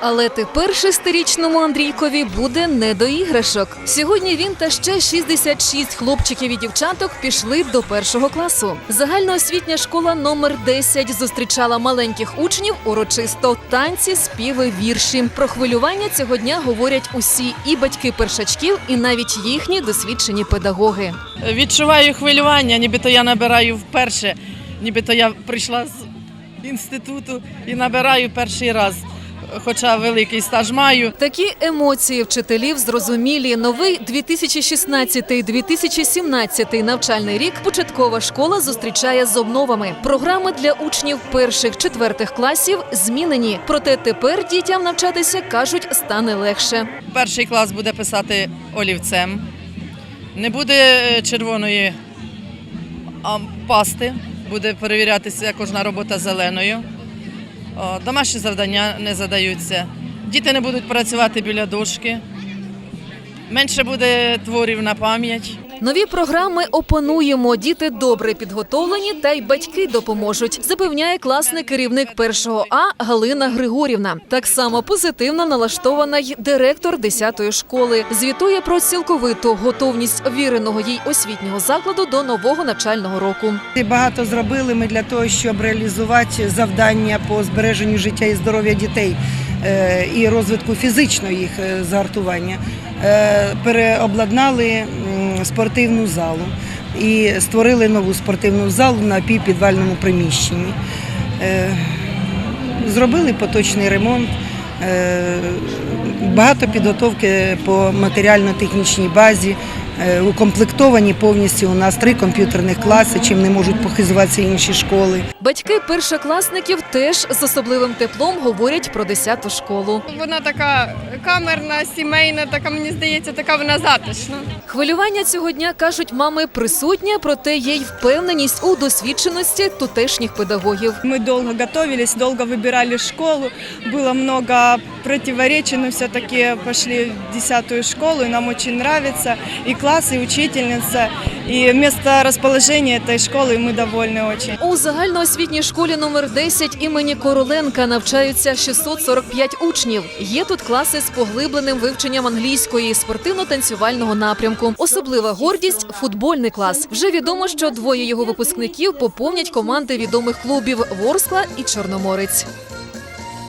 Але тепер шестирічному Андрійкові буде не до іграшок. Сьогодні він та ще 66 хлопчиків і дівчаток пішли до першого класу. Загальноосвітня школа номер 10 зустрічала маленьких учнів урочисто танці, співи, вірші. Про хвилювання цього дня говорять усі і батьки першачків, і навіть їхні досвідчені педагоги. Відчуваю хвилювання, нібито я набираю вперше, нібито я прийшла з інституту і набираю перший раз, хоча великий стаж маю. Такі емоції вчителів зрозумілі. Новий 2016-2017 навчальний рік початкова школа зустрічає з обновами. Програми для учнів перших четвертих класів змінені. Проте тепер дітям навчатися кажуть стане легше. Перший клас буде писати олівцем, не буде е, червоної пасти, буде перевірятися кожна робота зеленою. Домашні завдання не задаються. Діти не будуть працювати біля дошки. Менше буде творів на пам'ять. Нові програми опануємо. Діти добре підготовлені, та й батьки допоможуть. Запевняє класний керівник першого А Галина Григорівна. Так само позитивно налаштована й директор 10-ї школи. Звітує про цілковиту готовність віреного їй освітнього закладу до нового навчального року. Багато зробили ми для того, щоб реалізувати завдання по збереженню життя і здоров'я дітей і розвитку фізичного їх е, згартування. Е, Переобладнали спортивну залу і створили нову спортивну залу на півпідвальному приміщенні. Е, Зробили поточний ремонт. е, Багато підготовки по матеріально-технічній базі. Е, Укомплектовані повністю у нас три комп'ютерних класи, чим не можуть похизуватися інші школи. Батьки першокласників теж з особливим теплом говорять про 10-ту школу. Вона така камерна, сімейна, така мені здається, така вона затишна. Хвилювання цього дня кажуть мами присутнє, проте є й впевненість у досвідченості тутешніх педагогів. Мы долго готовились, долго выбирали школу. Было много противоречий, но все-таки пошли в десятую школу, и нам очень нравится. И класс, и учительница, и место расположения этой школы мы довольны очень. У загальноосвітній школі номер 10 імені Короленка навчаються 645 учнів. Є тут класи з поглибленим вивченням англійської і спортивно-танцювального напрямку. Особлива гордість футбольний клас. Вже відомо, що двоє його випускників поповнять команди відомих клубів Ворскла і Чорноморець.